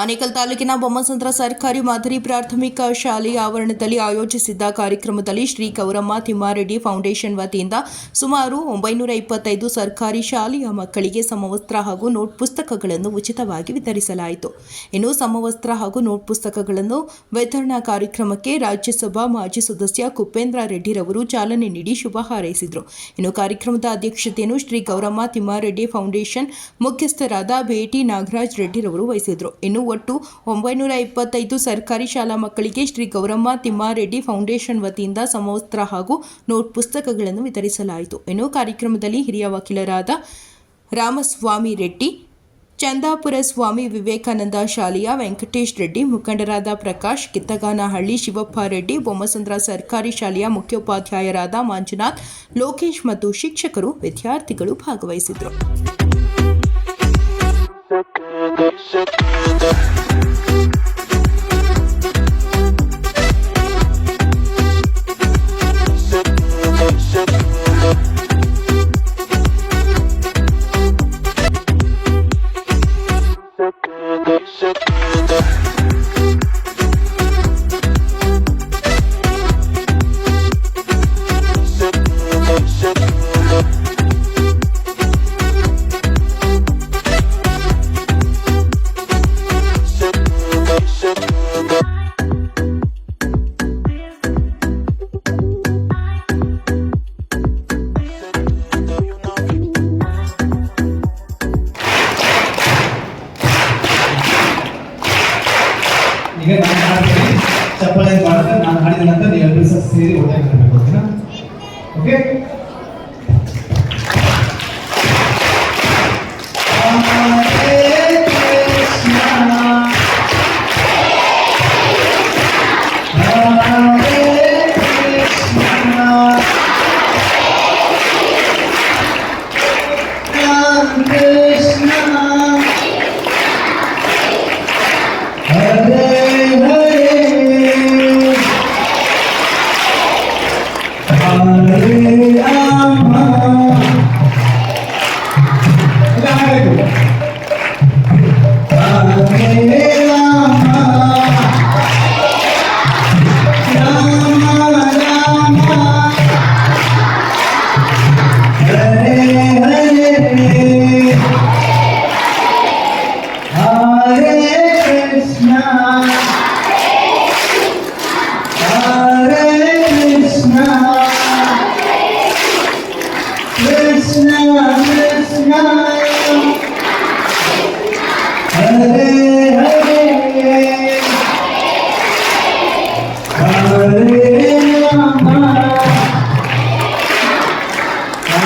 ಆನೇಕಲ್ ತಾಲೂಕಿನ ಬೊಮ್ಮಸಂದ್ರ ಸರ್ಕಾರಿ ಮಾದರಿ ಪ್ರಾಥಮಿಕ ಶಾಲೆಯ ಆವರಣದಲ್ಲಿ ಆಯೋಜಿಸಿದ್ದ ಕಾರ್ಯಕ್ರಮದಲ್ಲಿ ಶ್ರೀ ಗೌರಮ್ಮ ತಿಮ್ಮಾರೆಡ್ಡಿ ಫೌಂಡೇಶನ್ ವತಿಯಿಂದ ಸುಮಾರು ಒಂಬೈನೂರ ಇಪ್ಪತ್ತೈದು ಸರ್ಕಾರಿ ಶಾಲೆಯ ಮಕ್ಕಳಿಗೆ ಸಮವಸ್ತ್ರ ಹಾಗೂ ನೋಟ್ ಪುಸ್ತಕಗಳನ್ನು ಉಚಿತವಾಗಿ ವಿತರಿಸಲಾಯಿತು. ಇನ್ನು ಸಮವಸ್ತ್ರ ಹಾಗೂ ನೋಟ್ ಪುಸ್ತಕಗಳನ್ನು ವಿತರಣಾ ಕಾರ್ಯಕ್ರಮಕ್ಕೆ ರಾಜ್ಯಸಭಾ ಮಾಜಿ ಸದಸ್ಯ ಕುಪೇಂದ್ರ ರೆಡ್ಡಿರವರು ಚಾಲನೆ ನೀಡಿ ಶುಭ ಹಾರೈಸಿದರು. ಇನ್ನು ಕಾರ್ಯಕ್ರಮದ ಅಧ್ಯಕ್ಷತೆಯನ್ನು ಶ್ರೀ ಗೌರಮ್ಮ ತಿಮ್ಮಾರೆಡ್ಡಿ ಫೌಂಡೇಶನ್ ಮುಖ್ಯಸ್ಥರಾದ ಭೇಟಿ ನಾಗರಾಜ್ ರೆಡ್ಡಿರವರು ವಹಿಸಿದರು. ಇನ್ನು ಒಟ್ಟು ಒಂಬೈನೂರ ಇಪ್ಪತ್ತೈದು ಸರ್ಕಾರಿ ಶಾಲಾ ಮಕ್ಕಳಿಗೆ ಶ್ರೀ ಗೌರಮ್ಮ ತಿಮ್ಮಾರೆಡ್ಡಿ ಫೌಂಡೇಶನ್ ವತಿಯಿಂದ ಸಮವಸ್ತ್ರ ಹಾಗೂ ನೋಟ್ ಪುಸ್ತಕಗಳನ್ನು ವಿತರಿಸಲಾಯಿತು. ಇನ್ನು ಕಾರ್ಯಕ್ರಮದಲ್ಲಿ ಹಿರಿಯ ವಕೀಲರಾದ ರಾಮಸ್ವಾಮಿ ರೆಡ್ಡಿ, ಚಂದಾಪುರ ಸ್ವಾಮಿ ವಿವೇಕಾನಂದ ಶಾಲೆಯ ವೆಂಕಟೇಶ್ ರೆಡ್ಡಿ, ಮುಖಂಡರಾದ ಪ್ರಕಾಶ್ ಕಿತ್ತಗಾನಹಳ್ಳಿ ಶಿವಪ್ಪ ರೆಡ್ಡಿ, ಬೊಮ್ಮಸಂದ್ರ ಸರ್ಕಾರಿ ಶಾಲೆಯ ಮುಖ್ಯೋಪಾಧ್ಯಾಯರಾದ ಮಂಜುನಾಥ್, ಲೋಕೇಶ್ ಮತ್ತು ಶಿಕ್ಷಕರು ವಿದ್ಯಾರ್ಥಿಗಳು ಭಾಗವಹಿಸಿದರು ಈಗ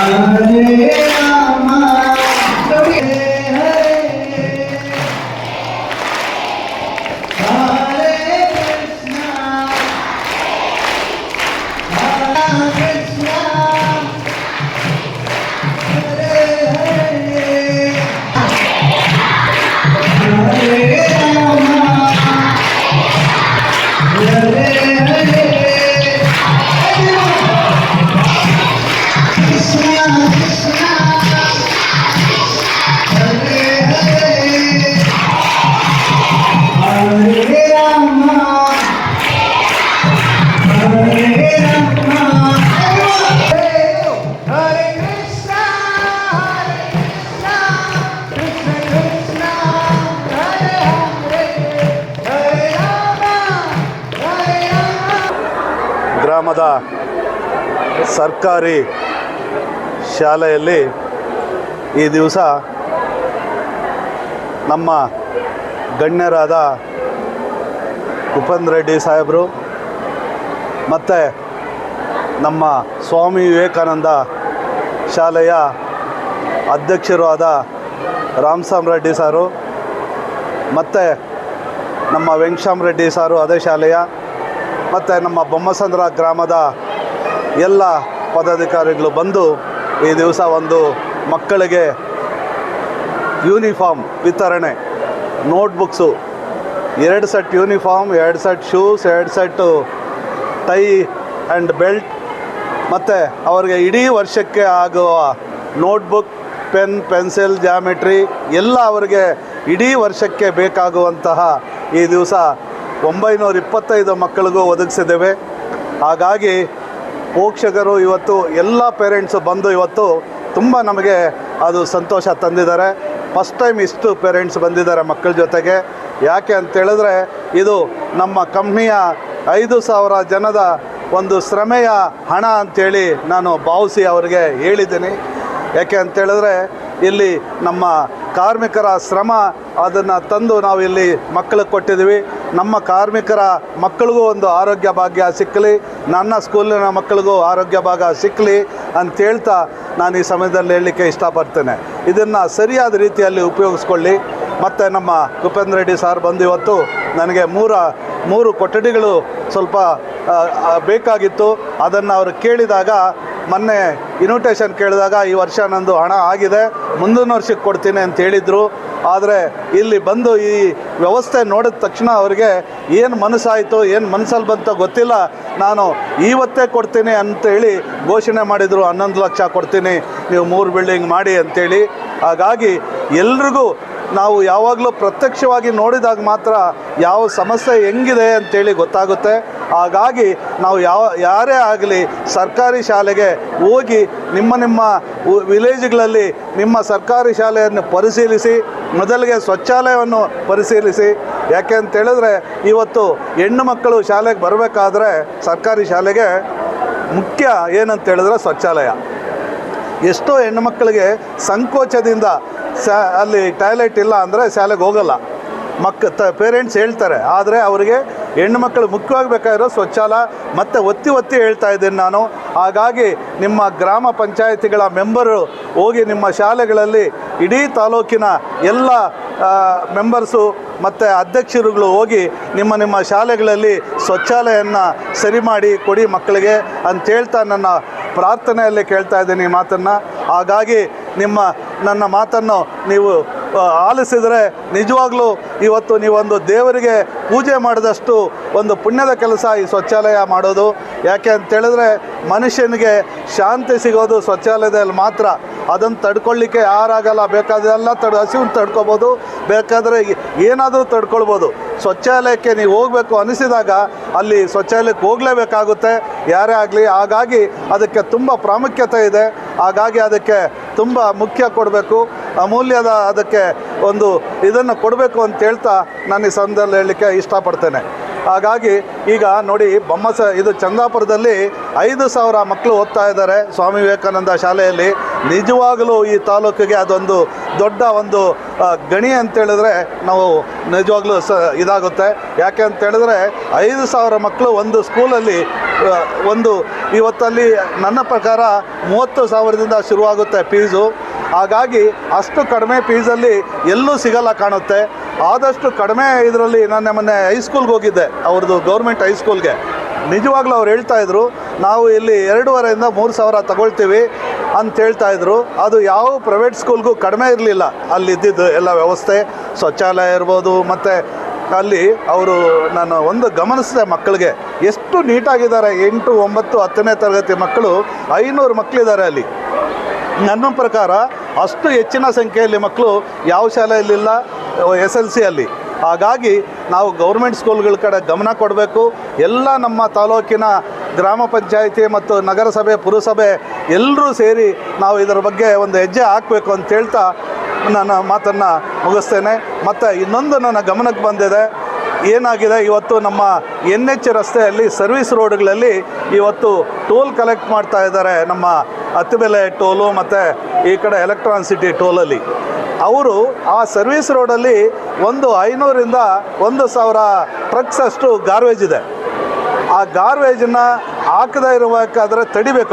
Amém. ಸರ್ಕಾರಿ ಶಾಲೆಯಲ್ಲಿ ಈ ದಿವಸ ನಮ್ಮ ಗಣ್ಯರಾದ ಉಪೇಂದ್ರ ರೆಡ್ಡಿ ಸಾಹೇಬರು ಮತ್ತು ನಮ್ಮ ಸ್ವಾಮಿ ವಿವೇಕಾನಂದ ಶಾಲೆಯ ಅಧ್ಯಕ್ಷರು ಆದ ರಾಮಸಾಮ್ ರೆಡ್ಡಿ ಸಾರು, ಮತ್ತು ನಮ್ಮ ವೆಂಕಟಾಮ್ ರೆಡ್ಡಿ ಸಾರು ಅದೇ ಶಾಲೆಯ, ಮತ್ತು ನಮ್ಮ ಬೊಮ್ಮಸಂದ್ರ ಗ್ರಾಮದ ಎಲ್ಲ ಪದಾಧಿಕಾರಿಗಳು ಬಂದು ಈ ದಿವಸ ಒಂದು ಮಕ್ಕಳಿಗೆ ಯೂನಿಫಾರ್ಮ್ ವಿತರಣೆ, ನೋಟ್ಬುಕ್ಸು, ಎರಡು ಸೆಟ್ ಯೂನಿಫಾರ್ಮ್, ಎರಡು ಸೆಟ್ ಶೂಸ್, ಎರಡು ಸೆಟ್ಟು ಟೈ ಆ್ಯಂಡ್ ಬೆಲ್ಟ್, ಮತ್ತು ಅವರಿಗೆ ಇಡೀ ವರ್ಷಕ್ಕೆ ಆಗುವ ನೋಟ್ಬುಕ್, ಪೆನ್, ಪೆನ್ಸಿಲ್ ಜಾಮೆಟ್ರಿ ಎಲ್ಲ ಅವರಿಗೆ ಇಡೀ ವರ್ಷಕ್ಕೆ ಬೇಕಾಗುವಂತಹ ಈ ದಿವಸ ಒಂಬೈನೂರ ಇಪ್ಪತ್ತೈದು ಮಕ್ಕಳಿಗೂ ಒದಗಿಸಿದ್ದೇವೆ. ಹಾಗಾಗಿ ಪೋಷಕರು ಇವತ್ತು ಎಲ್ಲ ಪೇರೆಂಟ್ಸು ಬಂದು ಇವತ್ತು ತುಂಬ ನಮಗೆ ಅದು ಸಂತೋಷ ತಂದಿದ್ದಾರೆ. ಫಸ್ಟ್ ಟೈಮ್ ಇಷ್ಟು ಪೇರೆಂಟ್ಸ್ ಬಂದಿದ್ದಾರೆ ಮಕ್ಕಳ ಜೊತೆಗೆ. ಯಾಕೆ ಅಂತೇಳಿದ್ರೆ ಇದು ನಮ್ಮ ಕಂಪ್ನಿಯ ಐದು ಸಾವಿರ ಜನದ ಒಂದು ಶ್ರಮೆಯ ಹಣ ಅಂಥೇಳಿ ನಾನು ಭಾವಿಸಿ ಅವರಿಗೆ ಹೇಳಿದ್ದೀನಿ. ಯಾಕೆ ಅಂತೇಳಿದ್ರೆ ಇಲ್ಲಿ ನಮ್ಮ ಕಾರ್ಮಿಕರ ಶ್ರಮ ಅದನ್ನು ತಂದು ನಾವು ಇಲ್ಲಿ ಮಕ್ಕಳಿಗೆ ಕೊಟ್ಟಿದ್ದೀವಿ. ನಮ್ಮ ಕಾರ್ಮಿಕರ ಮಕ್ಕಳಿಗೂ ಒಂದು ಆರೋಗ್ಯ ಭಾಗ್ಯ ಸಿಕ್ಕಲಿ, ನನ್ನ ಸ್ಕೂಲಿನ ಮಕ್ಕಳಿಗೂ ಆರೋಗ್ಯ ಭಾಗ್ಯ ಸಿಕ್ಕಲಿ ಅಂತ ಹೇಳ್ತಾ ನಾನು ಈ ಸಮಯದಲ್ಲಿ ಹೇಳಲಿಕ್ಕೆ ಇಷ್ಟಪಡ್ತೇನೆ. ಇದನ್ನು ಸರಿಯಾದ ರೀತಿಯಲ್ಲಿ ಉಪಯೋಗಿಸ್ಕೊಳ್ಳಿ. ಮತ್ತು ನಮ್ಮ ಕುಪೇಂದ್ರ ರೆಡ್ಡಿ ಸಾರ್ ಬಂದು ಇವತ್ತು ನನಗೆ ಮೂರ, ಮೂರು ಕೊಠಡಿಗಳು ಸ್ವಲ್ಪ ಬೇಕಾಗಿತ್ತು. ಅದನ್ನು ಅವರು ಕೇಳಿದಾಗ, ಮೊನ್ನೆ ಇನ್ವಿಟೇಷನ್ ಕೇಳಿದಾಗ ಈ ವರ್ಷ ನಂದು ಹಣ ಆಗಿದೆ, ಮುಂದಿನ ವರ್ಷಕ್ಕೆ ಕೊಡ್ತೀನಿ ಅಂತ ಹೇಳಿದರು. ಆದರೆ ಇಲ್ಲಿ ಬಂದು ಈ ವ್ಯವಸ್ಥೆ ನೋಡಿದ ತಕ್ಷಣ ಅವರಿಗೆ ಏನು ಮನಸ್ಸಾಯಿತು, ಏನು ಮನಸ್ಸಲ್ಲಿ ಬಂತೋ ಗೊತ್ತಿಲ್ಲ. ನಾನು ಇವತ್ತೇ ಕೊಡ್ತೀನಿ ಅಂತೇಳಿ ಘೋಷಣೆ ಮಾಡಿದರು, ಹನ್ನೊಂದು ಲಕ್ಷ ಕೊಡ್ತೀನಿ, ನೀವು ಮೂರು ಬಿಲ್ಡಿಂಗ್ ಮಾಡಿ ಅಂತೇಳಿ. ಹಾಗಾಗಿ ಎಲ್ರಿಗೂ ನಾವು ಯಾವಾಗಲೂ ಪ್ರತ್ಯಕ್ಷವಾಗಿ ನೋಡಿದಾಗ ಮಾತ್ರ ಯಾವ ಸಮಸ್ಯೆ ಹೆಂಗಿದೆ ಅಂತೇಳಿ ಗೊತ್ತಾಗುತ್ತೆ. ಹಾಗಾಗಿ ನಾವು ಯಾವ, ಯಾರೇ ಆಗಲಿ ಸರ್ಕಾರಿ ಶಾಲೆಗೆ ಹೋಗಿ ನಿಮ್ಮ ನಿಮ್ಮ ವಿಲೇಜ್ಗಳಲ್ಲಿ ನಿಮ್ಮ ಸರ್ಕಾರಿ ಶಾಲೆಯನ್ನು ಪರಿಶೀಲಿಸಿ ಮೊದಲಿಗೆ ಸ್ವಚ್ಛಾಲಯವನ್ನು ಪರಿಶೀಲಿಸಿ. ಯಾಕೆ ಅಂತ ಹೇಳಿದ್ರೆ ಇವತ್ತು ಹೆಣ್ಣು ಮಕ್ಕಳು ಶಾಲೆಗೆ ಬರಬೇಕಾದ್ರೆ ಸರ್ಕಾರಿ ಶಾಲೆಗೆ ಮುಖ್ಯ ಏನಂತ ಹೇಳಿದ್ರೆ ಶೌಚಾಲಯ ಎಷ್ಟೋ ಹೆಣ್ಣುಮಕ್ಕಳಿಗೆ ಸಂಕೋಚದಿಂದ ಶಾ ಅಲ್ಲಿ ಟಾಯ್ಲೆಟ್ ಇಲ್ಲ ಅಂದರೆ ಶಾಲೆಗೆ ಹೋಗಲ್ಲ. ಮಕ್ಕ ತ ಪೇರೆಂಟ್ಸ್ ಹೇಳ್ತಾರೆ. ಆದರೆ ಅವರಿಗೆ ಹೆಣ್ಣು ಮಕ್ಕಳು ಮುಖ್ಯವಾಗಿ ಬೇಕಾಗಿರೋ ಸ್ವಚ್ಛಾಲಯ ಮತ್ತು ಒತ್ತಿ ಒತ್ತಿ ಹೇಳ್ತಾ ಇದ್ದೇನೆ ನಾನು. ಹಾಗಾಗಿ ನಿಮ್ಮ ಗ್ರಾಮ ಪಂಚಾಯಿತಿಗಳ ಮೆಂಬರು ಹೋಗಿ ನಿಮ್ಮ ಶಾಲೆಗಳಲ್ಲಿ ಇಡೀ ತಾಲೂಕಿನ ಎಲ್ಲ ಮೆಂಬರ್ಸು ಮತ್ತು ಅಧ್ಯಕ್ಷರುಗಳು ಹೋಗಿ ನಿಮ್ಮ ನಿಮ್ಮ ಶಾಲೆಗಳಲ್ಲಿ ಶೌಚಾಲಯವನ್ನು ಸರಿ ಮಾಡಿ ಕೊಡಿ ಮಕ್ಕಳಿಗೆ ಅಂತ ಹೇಳ್ತಾ ನನ್ನ ಪ್ರಾರ್ಥನೆಯಲ್ಲಿ ಕೇಳ್ತಾ ಇದ್ದೀನಿ ಈ ಮಾತನ್ನು. ಹಾಗಾಗಿ ನಿಮ್ಮ, ನನ್ನ ಮಾತನ್ನು ನೀವು ಆಲಿಸಿದರೆ ನಿಜವಾಗ್ಲೂ ಇವತ್ತು ನೀವೊಂದು ದೇವರಿಗೆ ಪೂಜೆ ಮಾಡಿದಷ್ಟು ಒಂದು ಪುಣ್ಯದ ಕೆಲಸ ಈ ಶೌಚಾಲಯ ಮಾಡೋದು. ಯಾಕೆ ಅಂತೇಳಿದ್ರೆ ಮನುಷ್ಯನಿಗೆ ಶಾಂತಿ ಸಿಗೋದು ಶೌಚಾಲಯದಲ್ಲಿ ಮಾತ್ರ. ಅದನ್ನು ತಡ್ಕೊಳ್ಳಿಕ್ಕೆ ಯಾರಾಗಲ್ಲ ಬೇಕಾದೆಲ್ಲ ತಡ್ ಹಸಿವು ತಡ್ಕೊಬೋದು, ಬೇಕಾದರೆ ಏನಾದರೂ ತಡ್ಕೊಳ್ಬೋದು. ಶೌಚಾಲಯಕ್ಕೆ ನೀವು ಹೋಗಬೇಕು ಅನಿಸಿದಾಗ ಅಲ್ಲಿ ಶೌಚಾಲಯಕ್ಕೆ ಹೋಗಲೇಬೇಕಾಗುತ್ತೆ. ಯಾರೇ ಆಗಲಿ, ಹಾಗಾಗಿ ಅದಕ್ಕೆ ತುಂಬ ಪ್ರಾಮುಖ್ಯತೆ ಇದೆ. ಹಾಗಾಗಿ ಅದಕ್ಕೆ ತುಂಬ ಮುಖ್ಯ ಕೊಡಬೇಕು. ಅಮೂಲ್ಯದ ಅದಕ್ಕೆ ಒಂದು ಇದನ್ನು ಕೊಡಬೇಕು ಅಂತ ಹೇಳ್ತಾ ನಾನು ಈ ಸಂದರ್ಭದಲ್ಲಿ ಹೇಳಲಿಕ್ಕೆ ಇಷ್ಟಪಡ್ತೇನೆ. ಹಾಗಾಗಿ ಈಗ ನೋಡಿ ಬೊಮ್ಮಸ ಇದು ಚಂದಾಪುರದಲ್ಲಿ ಐದು ಸಾವಿರ ಮಕ್ಕಳು ಓದ್ತಾ ಇದ್ದಾರೆ ಸ್ವಾಮಿ ವಿವೇಕಾನಂದ ಶಾಲೆಯಲ್ಲಿ. ನಿಜವಾಗಲೂ ಈ ತಾಲೂಕಿಗೆ ಅದೊಂದು ದೊಡ್ಡ ಒಂದು ಗಣಿ ಅಂತೇಳಿದ್ರೆ ನಾವು ನಿಜವಾಗ್ಲೂ ಸ ಇದಾಗುತ್ತೆ. ಯಾಕೆ ಅಂತೇಳಿದ್ರೆ ಐದು ಸಾವಿರ ಮಕ್ಕಳು ಒಂದು ಸ್ಕೂಲಲ್ಲಿ ಒಂದು ಇವತ್ತಲ್ಲಿ ನನ್ನ ಪ್ರಕಾರ ಮೂವತ್ತು ಸಾವಿರದಿಂದ ಶುರುವಾಗುತ್ತೆ ಫೀಸು. ಹಾಗಾಗಿ ಅಷ್ಟು ಕಡಿಮೆ ಫೀಸಲ್ಲಿ ಎಲ್ಲೂ ಸಿಗಲ್ಲ ಕಾಣುತ್ತೆ. ಆದಷ್ಟು ಕಡಿಮೆ ಇದರಲ್ಲಿ ನಾನು ಮೊನ್ನೆ ಹೈಸ್ಕೂಲ್ಗೆ ಹೋಗಿದ್ದೆ, ಅವ್ರದ್ದು ಗೌರ್ಮೆಂಟ್ ಹೈಸ್ಕೂಲ್ಗೆ ನಿಜವಾಗ್ಲೂ ಅವ್ರು ಹೇಳ್ತಾ ಇದ್ರು, ನಾವು ಇಲ್ಲಿ ಎರಡೂವರೆಯಿಂದ ಮೂರು ಸಾವಿರ ತಗೊಳ್ತೀವಿ. ಅಂತ ಹೇಳ್ತಾ ಇದ್ರು. ಅದು ಯಾವ ಪ್ರೈವೇಟ್ ಸ್ಕೂಲ್ಗೂ ಕಡಿಮೆ ಇರಲಿಲ್ಲ. ಅಲ್ಲಿ ಇದ್ದಿದ್ದು ಎಲ್ಲ ವ್ಯವಸ್ಥೆ, ಶೌಚಾಲಯ ಇರ್ಬೋದು, ಮತ್ತು ಅಲ್ಲಿ ಅವರು ನಾನು ಒಂದು ಗಮನಿಸಿದೆ ಮಕ್ಕಳಿಗೆ. ಎಷ್ಟು ನೀಟಾಗಿದ್ದಾರೆ, ಎಂಟು, ಒಂಬತ್ತು, ಹತ್ತನೇ ತರಗತಿ ಮಕ್ಕಳು, ಐನೂರು ಮಕ್ಕಳಿದ್ದಾರೆ ಅಲ್ಲಿ. ನನ್ನ ಪ್ರಕಾರ ಅಷ್ಟು ಹೆಚ್ಚಿನ ಸಂಖ್ಯೆಯಲ್ಲಿ ಮಕ್ಕಳು ಯಾವ ಶಾಲೆಯಲ್ಲಿಲ್ಲ, ಎಸ್ ಎಲ್ ಸಿಯಲ್ಲಿ ಹಾಗಾಗಿ ನಾವು ಗೌರ್ಮೆಂಟ್ ಸ್ಕೂಲ್ಗಳ ಕಡೆ ಗಮನ ಕೊಡಬೇಕು. ಎಲ್ಲ ನಮ್ಮ ತಾಲೂಕಿನ ಗ್ರಾಮ ಪಂಚಾಯಿತಿ ಮತ್ತು ನಗರಸಭೆ, ಪುರಸಭೆ ಎಲ್ಲರೂ ಸೇರಿ ನಾವು ಇದರ ಬಗ್ಗೆ ಒಂದು ಹೆಜ್ಜೆ ಹಾಕಬೇಕು ಅಂತ ಹೇಳ್ತಾ ನನ್ನ ಮಾತನ್ನು ಮುಗಿಸ್ತೇನೆ. ಮತ್ತು ಇನ್ನೊಂದು ನನ್ನ ಗಮನಕ್ಕೆ ಬಂದಿದೆ, ಏನಾಗಿದೆ, ಇವತ್ತು ನಮ್ಮ ಎನ್ ಎಚ್ ರಸ್ತೆಯಲ್ಲಿ ಸರ್ವಿಸ್ ರೋಡ್ಗಳಲ್ಲಿ ಇವತ್ತು ಟೋಲ್ ಕಲೆಕ್ಟ್ ಮಾಡ್ತಾ ಇದ್ದಾರೆ ನಮ್ಮ ಹತ್ತಿಬೆಲೆ ಟೋಲು ಮತ್ತು ಈ ಕಡೆ ಎಲೆಕ್ಟ್ರಾನ್ ಸಿಟಿ ಟೋಲಲ್ಲಿ. ಅವರು ಆ ಸರ್ವಿಸ್ ರೋಡಲ್ಲಿ ಒಂದು ಐನೂರಿಂದ ಒಂದು ಸಾವಿರ ಟ್ರಕ್ಸ್ ಅಷ್ಟು ಗಾರ್ವೇಜ್ ಇದೆ. ಆ ಗಾರ್ವೇಜನ್ನು ಹಾಕದೇ ಇರಬೇಕಾದ್ರೆ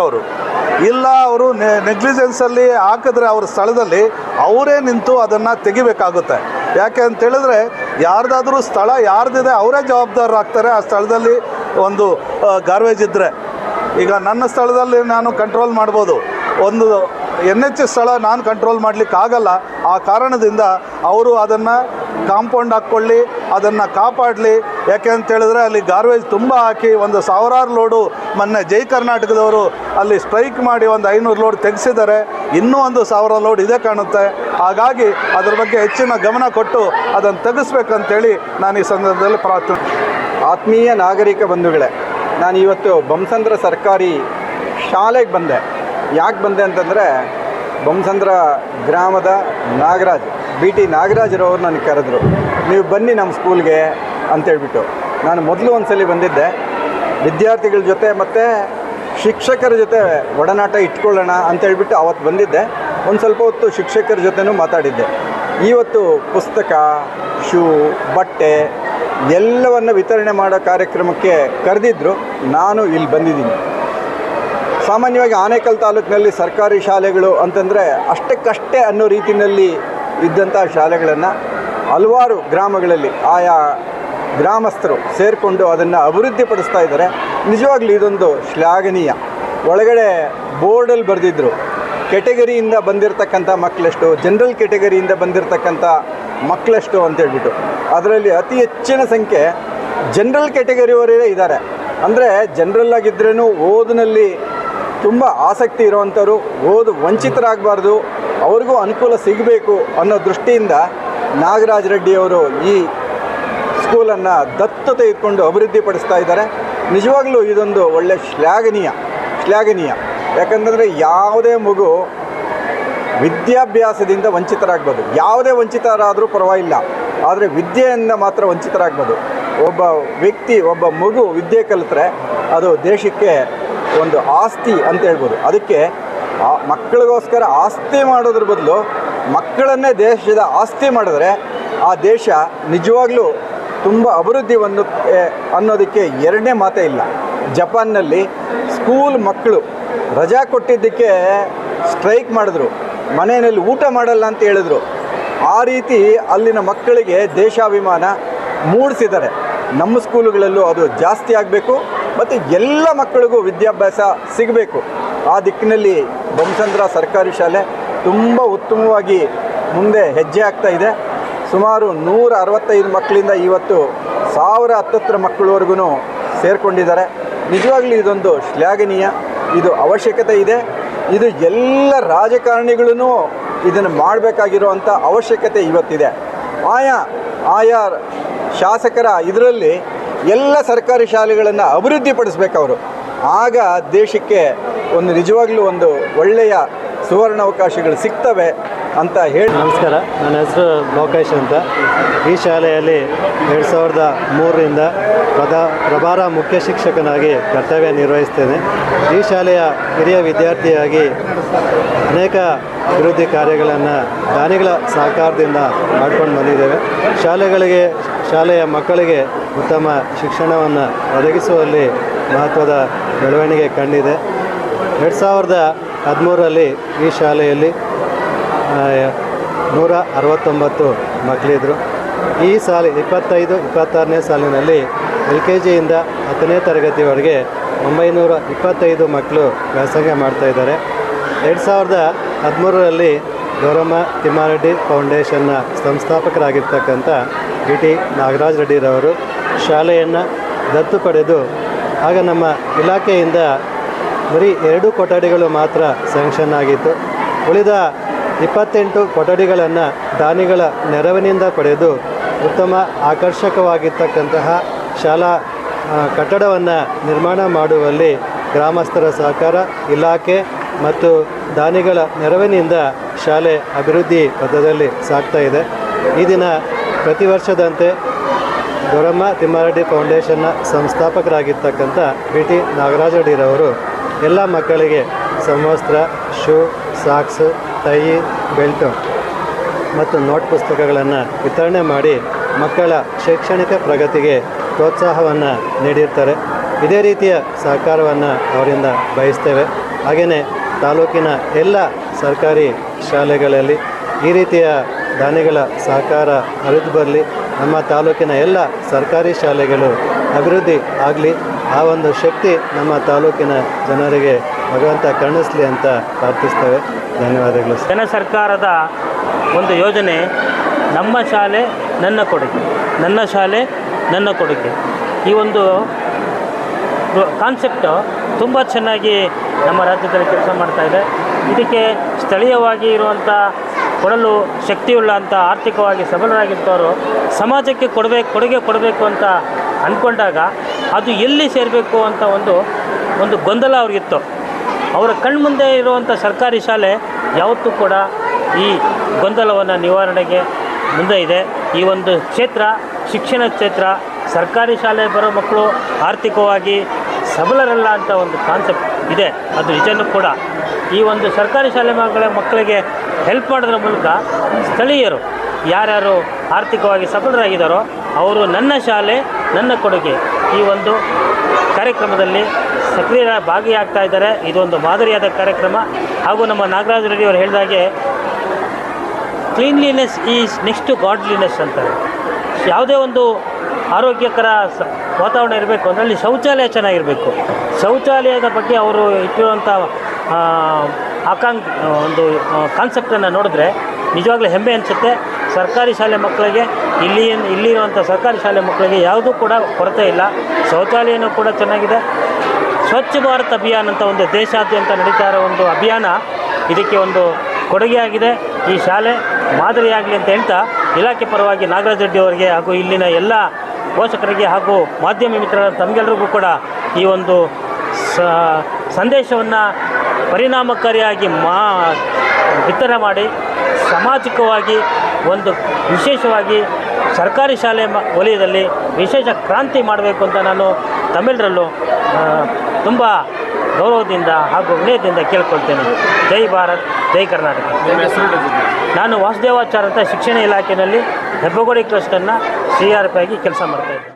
ಅವರು ಇಲ್ಲ ಅವರು ನೆಗ್ಲಿಜೆನ್ಸಲ್ಲಿ ಹಾಕಿದ್ರೆ ಅವ್ರ ಸ್ಥಳದಲ್ಲಿ ಅವರೇ ನಿಂತು ಅದನ್ನು ತೆಗಿಬೇಕಾಗುತ್ತೆ. ಯಾಕೆ ಅಂತ ಹೇಳಿದ್ರೆ ಯಾರ್ದಾದ್ರೂ ಸ್ಥಳ ಯಾರ್ದಿದೆ ಅವರೇ ಜವಾಬ್ದಾರರಾಗ್ತಾರೆ ಆ ಸ್ಥಳದಲ್ಲಿ ಒಂದು ಗಾರ್ವೇಜ್ ಇದ್ದರೆ ಈಗ ನನ್ನ ಸ್ಥಳದಲ್ಲಿ ನಾನು ಕಂಟ್ರೋಲ್ ಮಾಡ್ಬೋದು. ಒಂದು ಎನ್ ಎಚ್ ಸ್ಥಳ ನಾನು ಕಂಟ್ರೋಲ್ ಮಾಡ್ಲಿಕ್ಕೆ ಆಗಲ್ಲ ಆ ಕಾರಣದಿಂದ ಅವರು ಅದನ್ನು ಕಾಂಪೌಂಡ್ ಹಾಕ್ಕೊಳ್ಳಿ ಅದನ್ನು ಕಾಪಾಡಲಿ. ಯಾಕೆ ಅಂತ ಹೇಳಿದ್ರೆ ಅಲ್ಲಿ ಗಾರ್ವೇಜ್ ತುಂಬ ಹಾಕಿ ಒಂದು ಸಾವಿರಾರು ಲೋಡು ಮೊನ್ನೆ ಜೈ ಕರ್ನಾಟಕದವರು ಅಲ್ಲಿ ಸ್ಟ್ರೈಕ್ ಮಾಡಿ ಒಂದು ಐನೂರು ಲೋಡ್ ತೆಗೆಸಿದ್ದಾರೆ. ಇನ್ನೂ ಒಂದು ಸಾವಿರ ಲೋಡ್ ಇದೆ ಕಾಣುತ್ತೆ. ಹಾಗಾಗಿ ಅದರ ಬಗ್ಗೆ ಹೆಚ್ಚಿನ ಗಮನ ಕೊಟ್ಟು ಅದನ್ನು ತೆಗೆಸ್ಬೇಕಂತೇಳಿ ನಾನು ಈ ಸಂದರ್ಭದಲ್ಲಿ ಪ್ರಾರ್ಥನೆ ಆತ್ಮೀಯ ನಾಗರಿಕ ಬಂಧುಗಳೇ, ನಾನು ಇವತ್ತು ಬೊಮ್ಮಸಂದ್ರ ಸರ್ಕಾರಿ ಶಾಲೆಗೆ ಬಂದೆ. ಯಾಕೆ ಬಂದೆ ಅಂತಂದರೆ ಬೊಮ್ಮಸಂದ್ರ ಗ್ರಾಮದ ನಾಗರಾಜ್. ಬಿ ಟಿ ನಾಗರಾಜರವರು ನನಗೆ ಕರೆದ್ರು, ನೀವು ಬನ್ನಿ ನಮ್ಮ ಸ್ಕೂಲ್ಗೆ ಅಂತೇಳ್ಬಿಟ್ಟು. ನಾನು ಮೊದಲು ಒಂದು ಸಲ ಬಂದಿದ್ದೆ. ವಿದ್ಯಾರ್ಥಿಗಳ ಜೊತೆ ಮತ್ತು ಶಿಕ್ಷಕರ ಜೊತೆ ಒಡನಾಟ ಇಟ್ಕೊಳ್ಳೋಣ ಅಂತೇಳ್ಬಿಟ್ಟು ಅವತ್ತು ಬಂದಿದ್ದೆ. ಒಂದು ಸ್ವಲ್ಪ ಹೊತ್ತು ಶಿಕ್ಷಕರ ಜೊತೆನೂ ಮಾತಾಡಿದ್ದೆ. ಇವತ್ತು ಪುಸ್ತಕ, ಶೂ, ಬಟ್ಟೆ ಎಲ್ಲವನ್ನು ವಿತರಣೆ ಮಾಡೋ ಕಾರ್ಯಕ್ರಮಕ್ಕೆ ಕರೆದಿದ್ದರು ನಾನು ಇಲ್ಲಿ ಬಂದಿದ್ದೀನಿ. ಸಾಮಾನ್ಯವಾಗಿ ಆನೇಕಲ್ ತಾಲೂಕಿನಲ್ಲಿ ಸರ್ಕಾರಿ ಶಾಲೆಗಳು ಅಂತಂದರೆ ಅಷ್ಟಕ್ಕಷ್ಟೇ ಅನ್ನೋ ರೀತಿಯಲ್ಲಿ ಇದ್ದಂಥ ಶಾಲೆಗಳನ್ನು ಹಲವಾರು ಗ್ರಾಮಗಳಲ್ಲಿ ಆಯಾ ಗ್ರಾಮಸ್ಥರು ಸೇರಿಕೊಂಡು ಅದನ್ನು ಅಭಿವೃದ್ಧಿಪಡಿಸ್ತಾ ಇದ್ದಾರೆ. ನಿಜವಾಗ್ಲೂ ಇದೊಂದು ಶ್ಲಾಘನೀಯ. ಒಳಗಡೆ ಬೋರ್ಡಲ್ಲಿ ಬರೆದಿದ್ದರು ಕೆಟಗರಿಯಿಂದ ಬಂದಿರತಕ್ಕಂಥ ಮಕ್ಕಳೆಷ್ಟು, ಜನರಲ್ ಕೆಟಗರಿಯಿಂದ ಬಂದಿರತಕ್ಕಂಥ ಮಕ್ಕಳೆಷ್ಟು ಅಂತೇಳ್ಬಿಟ್ಟು ಅದರಲ್ಲಿ ಅತಿ ಹೆಚ್ಚಿನ ಸಂಖ್ಯೆ ಜನರಲ್ ಕೆಟಗರಿಯವರೇ ಇದ್ದಾರೆ. ಅಂದರೆ ಜನರಲ್ ಓದಿನಲ್ಲಿ ತುಂಬ ಆಸಕ್ತಿ ಇರುವಂಥವ್ರು, ಓದು ವಂಚಿತರಾಗಬಾರ್ದು, ಅವ್ರಿಗೂ ಅನುಕೂಲ ಸಿಗಬೇಕು ಅನ್ನೋ ದೃಷ್ಟಿಯಿಂದ ನಾಗರಾಜ್ ರೆಡ್ಡಿಯವರು ಈ ಸ್ಕೂಲನ್ನು ದತ್ತು ತೆಗೆದುಕೊಂಡು ಅಭಿವೃದ್ಧಿಪಡಿಸ್ತಾ ಇದ್ದಾರೆ. ನಿಜವಾಗ್ಲೂ ಇದೊಂದು ಒಳ್ಳೆ ಶ್ಲಾಘನೀಯ ಶ್ಲಾಘನೀಯ. ಯಾಕಂತಂದರೆ ಯಾವುದೇ ಮಗು ವಿದ್ಯಾಭ್ಯಾಸದಿಂದ ವಂಚಿತರಾಗ್ಬೋದು. ಯಾವುದೇ ವಂಚಿತರಾದರೂ ಪರವಾಗಿಲ್ಲ. ಆದರೆ ವಿದ್ಯೆಯಿಂದ ಮಾತ್ರ ವಂಚಿತರಾಗ್ಬೋದು. ಒಬ್ಬ ವ್ಯಕ್ತಿ, ಒಬ್ಬ ಮಗು ವಿದ್ಯೆ ಕಲಿತರೆ ಅದು ದೇಶಕ್ಕೆ ಒಂದು ಆಸ್ತಿ ಅಂತ ಹೇಳ್ಬೋದು. ಅದಕ್ಕೆ ಆ ಮಕ್ಕಳಿಗೋಸ್ಕರ ಆಸ್ತಿ ಮಾಡೋದ್ರ ಬದಲು ಮಕ್ಕಳನ್ನೇ ದೇಶದ ಆಸ್ತಿ ಮಾಡಿದ್ರೆ ಆ ದೇಶ ನಿಜವಾಗ್ಲೂ ತುಂಬ ಅಭಿವೃದ್ಧಿ ಒಂದು ಅನ್ನೋದಕ್ಕೆ ಎರಡನೇ ಮಾತೇ ಇಲ್ಲ. ಜಪಾನ್ನಲ್ಲಿ ಸ್ಕೂಲ್ ಮಕ್ಕಳು ರಜಾ ಕೊಟ್ಟಿದ್ದಕ್ಕೆ ಸ್ಟ್ರೈಕ್ ಮಾಡಿದ್ರು. ಮನೆಯಲ್ಲಿ ಊಟ ಮಾಡಲ್ಲ ಅಂತ ಹೇಳಿದ್ರು. ಆ ರೀತಿ ಅಲ್ಲಿನ ಮಕ್ಕಳಿಗೆ ದೇಶಾಭಿಮಾನ ಮೂಡಿಸಿದ್ದಾರೆ. ನಮ್ಮ ಸ್ಕೂಲುಗಳಲ್ಲೂ ಅದು ಜಾಸ್ತಿ ಆಗಬೇಕು. ಮತ್ತು ಎಲ್ಲ ಮಕ್ಕಳಿಗೂ ವಿದ್ಯಾಭ್ಯಾಸ ಸಿಗಬೇಕು. ಆ ದಿಕ್ಕಿನಲ್ಲಿ ಬೊಮ್ಮಸಂದ್ರ ಸರ್ಕಾರಿ ಶಾಲೆ ತುಂಬ ಉತ್ತಮವಾಗಿ ಮುಂದೆ ಹೆಜ್ಜೆ ಆಗ್ತಾ ಇದೆ. ಸುಮಾರು ನೂರ ಅರವತ್ತೈದು ಮಕ್ಕಳಿಂದ ಇವತ್ತು ಸಾವಿರ ಹತ್ತತ್ರ ಮಕ್ಕಳವರೆಗೂ ಸೇರಿಕೊಂಡಿದ್ದಾರೆ. ನಿಜವಾಗ್ಲೂ ಇದೊಂದು ಶ್ಲಾಘನೀಯ, ಇದು ಅವಶ್ಯಕತೆ ಇದೆ. ಇದು ಎಲ್ಲ ರಾಜಕಾರಣಿಗಳೂ ಇದನ್ನು ಮಾಡಬೇಕಾಗಿರುವಂಥ ಅವಶ್ಯಕತೆ ಇವತ್ತಿದೆ. ಆಯಾ ಆಯಾ ಶಾಸಕರ ಇದರಲ್ಲಿ ಎಲ್ಲ ಸರ್ಕಾರಿ ಶಾಲೆಗಳನ್ನು ಅಭಿವೃದ್ಧಿಪಡಿಸ್ಬೇಕವರು. ಆಗ ದೇಶಕ್ಕೆ ಒಂದು ನಿಜವಾಗ್ಲೂ ಒಂದು ಒಳ್ಳೆಯ ಸುವರ್ಣಾವಕಾಶಗಳು ಸಿಗ್ತವೆ ಅಂತ ಹೇಳಿ ನಮಸ್ಕಾರ, ನನ್ನ ಹೆಸರು ಲೋಕೇಶ್ ಅಂತ. ಈ ಶಾಲೆಯಲ್ಲಿ ಎರಡು ಸಾವಿರದ ಮೂರರಿಂದ ಪ್ರಧಾ ಪ್ರಭಾರ ಮುಖ್ಯ ಶಿಕ್ಷಕನಾಗಿ ಕರ್ತವ್ಯ ನಿರ್ವಹಿಸ್ತೇನೆ. ಈ ಶಾಲೆಯ ಹಿರಿಯ ವಿದ್ಯಾರ್ಥಿಯಾಗಿ ಅನೇಕ ಅಭಿವೃದ್ಧಿ ಕಾರ್ಯಗಳನ್ನು ದಾನಿಗಳ ಸಹಕಾರದಿಂದ ಮಾಡ್ಕೊಂಡು ಬಂದಿದ್ದೇವೆ. ಶಾಲೆಗಳಿಗೆ, ಶಾಲೆಯ ಮಕ್ಕಳಿಗೆ ಉತ್ತಮ ಶಿಕ್ಷಣವನ್ನು ಒದಗಿಸುವಲ್ಲಿ ಮಹತ್ವದ ಬೆಳವಣಿಗೆ ಕಂಡಿದೆ. ಎರಡು ಸಾವಿರದ ಹದಿಮೂರರಲ್ಲಿ ಈ ಶಾಲೆಯಲ್ಲಿ ನೂರ ಅರವತ್ತೊಂಬತ್ತು ಮಕ್ಕಳಿದ್ರು ಈ ಸಾಲಿ, ಇಪ್ಪತ್ತೈದು, ಇಪ್ಪತ್ತಾರನೇ ಸಾಲಿನಲ್ಲಿ ಎಲ್ ಕೆ ಜಿಯಿಂದ ಹತ್ತನೇ ತರಗತಿವರೆಗೆ ಒಂಬೈನೂರ ಇಪ್ಪತ್ತೈದು ಮಕ್ಕಳು ವ್ಯಾಸಂಗ ಮಾಡ್ತಾಯಿದ್ದಾರೆ ಎರಡು ಸಾವಿರದ ಹದಿಮೂರರಲ್ಲಿ ಗೌರಮ್ಮ ತಿಮ್ಮಾರೆಡ್ಡಿ ಫೌಂಡೇಶನ್ನ ಸಂಸ್ಥಾಪಕರಾಗಿರ್ತಕ್ಕಂಥ ಬಿ ಟಿ ನಾಗರಾಜ್ ರೆಡ್ಡಿರವರು ಶಾಲೆಯನ್ನು ದತ್ತು ಪಡೆದು ಆಗ ನಮ್ಮ ಇಲಾಖೆಯಿಂದ ಬರೀ ಎರಡು ಕೊಠಡಿಗಳು ಮಾತ್ರ ಸ್ಯಾಂಕ್ಷನ್ ಆಗಿತ್ತು. ಉಳಿದ ಇಪ್ಪತ್ತೆಂಟು ಕೊಠಡಿಗಳನ್ನು ದಾನಿಗಳ ನೆರವಿನಿಂದ ಪಡೆದು ಉತ್ತಮ ಆಕರ್ಷಕವಾಗಿರ್ತಕ್ಕಂತಹ ಶಾಲಾ ಕಟ್ಟಡವನ್ನು ನಿರ್ಮಾಣ ಮಾಡುವಲ್ಲಿ ಗ್ರಾಮಸ್ಥರ ಸಹಕಾರ, ಇಲಾಖೆ ಮತ್ತು ದಾನಿಗಳ ನೆರವಿನಿಂದ ಶಾಲೆ ಅಭಿವೃದ್ಧಿ ಪಥದಲ್ಲಿ ಸಾಗ್ತಾ ಇದೆ. ಈ ದಿನ ಪ್ರತಿ ವರ್ಷದಂತೆ ದೊರಮ್ಮ ತಿಮ್ಮಾರೆಡ್ಡಿ ಫೌಂಡೇಶನ್ನ ಸಂಸ್ಥಾಪಕರಾಗಿರ್ತಕ್ಕಂಥ ಬಿ ಟಿ ನಾಗರಾಜ ಅಡಿರವರು ಎಲ್ಲ ಮಕ್ಕಳಿಗೆ ಸಮವಸ್ತ್ರ ಶೂ, ಸಾಕ್ಸ್, ಟೈ, ಬೆಲ್ಟು ಮತ್ತು ನೋಟ್ ಪುಸ್ತಕಗಳನ್ನು ವಿತರಣೆ ಮಾಡಿ ಮಕ್ಕಳ ಶೈಕ್ಷಣಿಕ ಪ್ರಗತಿಗೆ ಪ್ರೋತ್ಸಾಹವನ್ನು ನೀಡಿರ್ತಾರೆ. ಇದೇ ರೀತಿಯ ಸಹಕಾರವನ್ನು ಅವರಿಂದ ಬಯಸ್ತೇವೆ. ಹಾಗೆಯೇ ತಾಲೂಕಿನ ಎಲ್ಲ ಸರ್ಕಾರಿ ಶಾಲೆಗಳಲ್ಲಿ ಈ ರೀತಿಯ ದಾನಿಗಳ ಸಹಕಾರ ಹರಿದು ಬರಲಿ. ನಮ್ಮ ತಾಲೂಕಿನ ಎಲ್ಲ ಸರ್ಕಾರಿ ಶಾಲೆಗಳು ಅಭಿವೃದ್ಧಿ ಆಗಲಿ, ಆ ಒಂದು ಶಕ್ತಿ ನಮ್ಮ ತಾಲೂಕಿನ ಜನರಿಗೆ ಭಗವಂತ ಕರುಣಿಸಲಿ ಅಂತ ಪ್ರಾರ್ಥಿಸ್ತೇವೆ. ಧನ್ಯವಾದಗಳು. ಜನ ಸರ್ಕಾರದ ಒಂದು ಯೋಜನೆ, ನಮ್ಮ ಶಾಲೆ ನನ್ನ ಕೊಡುಗೆ, ನನ್ನ ಶಾಲೆ ನನ್ನ ಕೊಡುಗೆ. ಈ ಒಂದು ಕಾನ್ಸೆಪ್ಟು ತುಂಬ ಚೆನ್ನಾಗಿ ನಮ್ಮ ರಾಜ್ಯದಲ್ಲಿ ಕೆಲಸ ಮಾಡ್ತಾ ಇದೆ. ಇದಕ್ಕೆ ಸ್ಥಳೀಯವಾಗಿ ಇರುವಂಥ ಕೊಡಲು ಶಕ್ತಿಯುಳ್ಳ ಅಂತ ಆರ್ಥಿಕವಾಗಿ ಸಬಲರಾಗಿರ್ತವರು ಸಮಾಜಕ್ಕೆ ಕೊಡಬೇಕು, ಕೊಡುಗೆ ಕೊಡಬೇಕು ಅಂತ ಅಂದ್ಕೊಂಡಾಗ ಅದು ಎಲ್ಲಿ ಸೇರಬೇಕು ಅಂತ ಒಂದು ಒಂದು ಗೊಂದಲ ಅವ್ರಿಗಿತ್ತು. ಅವರ ಕಣ್ಮುಂದೆ ಇರುವಂಥ ಸರ್ಕಾರಿ ಶಾಲೆ ಯಾವತ್ತೂ ಕೂಡ ಈ ಗೊಂದಲವನ್ನು ನಿವಾರಣೆಗೆ ಮುಂದೆ ಇದೆ. ಈ ಒಂದು ಕ್ಷೇತ್ರ, ಶಿಕ್ಷಣ ಕ್ಷೇತ್ರ, ಸರ್ಕಾರಿ ಶಾಲೆ ಬರೋ ಮಕ್ಕಳು ಆರ್ಥಿಕವಾಗಿ ಸಬಲರಲ್ಲ ಅಂತ ಒಂದು ಕಾನ್ಸೆಪ್ಟ್ ಇದೆ. ಅದು ನಿಜನೂ ಕೂಡ. ಈ ಒಂದು ಸರ್ಕಾರಿ ಶಾಲೆ ಮಕ್ಕಳ ಮಕ್ಕಳಿಗೆ ಹೆಲ್ಪ್ ಮಾಡೋದ್ರ ಮೂಲಕ ಸ್ಥಳೀಯರು ಯಾರ್ಯಾರು ಆರ್ಥಿಕವಾಗಿ ಸಫಲರಾಗಿದ್ದಾರೋ ಅವರು ನನ್ನ ಶಾಲೆ, ನನ್ನ ಕೊಡುಗೆ ಈ ಒಂದು ಕಾರ್ಯಕ್ರಮದಲ್ಲಿ ಸಕ್ರಿಯ ಭಾಗಿಯಾಗ್ತಾ ಇದ್ದಾರೆ. ಇದೊಂದು ಮಾದರಿಯಾದ ಕಾರ್ಯಕ್ರಮ. ಹಾಗೂ ನಮ್ಮ ನಾಗರಾಜ ರೆಡ್ಡಿ ಅವರು ಹೇಳಿದಾಗೆ ಕ್ಲೀನ್ಲಿನೆಸ್ ಈಸ್ ನೆಕ್ಸ್ಟ್ ಗಾಡ್ಲಿನೆಸ್ ಅಂತಾರೆ. ಯಾವುದೇ ಒಂದು ಆರೋಗ್ಯಕರ ವಾತಾವರಣ ಇರಬೇಕು ಅಂದರೆ ಅಲ್ಲಿ ಶೌಚಾಲಯ ಚೆನ್ನಾಗಿರಬೇಕು. ಶೌಚಾಲಯದ ಬಗ್ಗೆ ಅವರು ಇಟ್ಟಿರುವಂಥ ಆಕಾಂಕ್ಷ ಒಂದು ಕಾನ್ಸೆಪ್ಟನ್ನು ನೋಡಿದ್ರೆ ನಿಜವಾಗ್ಲೂ ಹೆಮ್ಮೆ ಅನಿಸುತ್ತೆ. ಸರ್ಕಾರಿ ಶಾಲೆ ಮಕ್ಕಳಿಗೆ ಇಲ್ಲಿ ಇಲ್ಲಿರುವಂಥ ಸರ್ಕಾರಿ ಶಾಲೆ ಮಕ್ಕಳಿಗೆ ಯಾವುದೂ ಕೂಡ ಕೊರತೆ ಇಲ್ಲ. ಶೌಚಾಲಯನೂ ಕೂಡ ಚೆನ್ನಾಗಿದೆ. ಸ್ವಚ್ಛ ಭಾರತ್ ಅಭಿಯಾನ ಅಂತ ಒಂದು ದೇಶಾದ್ಯಂತ ನಡೀತಾ ಇರೋ ಒಂದು ಅಭಿಯಾನ ಇದಕ್ಕೆ ಒಂದು ಕೊಡುಗೆಯಾಗಿದೆ. ಈ ಶಾಲೆ ಮಾದರಿಯಾಗಲಿ ಅಂತ ಹೇಳ್ತಾ ಇಲಾಖೆ ಪರವಾಗಿ ನಾಗರಾಜ್ ರೆಡ್ಡಿ ಅವರಿಗೆ ಹಾಗೂ ಇಲ್ಲಿನ ಎಲ್ಲ ಪೋಷಕರಿಗೆ ಹಾಗೂ ಮಾಧ್ಯಮ ಮಿತ್ರರ ತಮಗೆಲ್ಲರಿಗೂ ಕೂಡ ಈ ಒಂದು ಸಂದೇಶವನ್ನು ಪರಿಣಾಮಕಾರಿಯಾಗಿ ಮಾ ವಿತರಣೆ ಮಾಡಿ ಸಾಮಾಜಿಕವಾಗಿ ಒಂದು ವಿಶೇಷವಾಗಿ ಸರ್ಕಾರಿ ಶಾಲೆ ಮ ವಲಯದಲ್ಲಿ ವಿಶೇಷ ಕ್ರಾಂತಿ ಮಾಡಬೇಕು ಅಂತ ನಾನು ತಮಿಳರಲ್ಲೂ ತುಂಬ ಗೌರವದಿಂದ ಹಾಗೂ ವಿನಯದಿಂದ ಕೇಳ್ಕೊಳ್ತೇನೆ. ಜೈ ಭಾರತ್ ಜೈ ಕರ್ನಾಟಕ. ನಾನು ವಾಸುದೇವಾಚಾರ್ಯ ಅಂತ ಶಿಕ್ಷಣ ಇಲಾಖೆಯಲ್ಲಿ ಹೆಬ್ಬಗೋಡಿ ಟ್ರಸ್ಟನ್ನು ಸಿ ಆರ್ ಪಿ ಆಗಿ ಕೆಲಸ ಮಾಡ್ತಾಯಿದ್ದೆ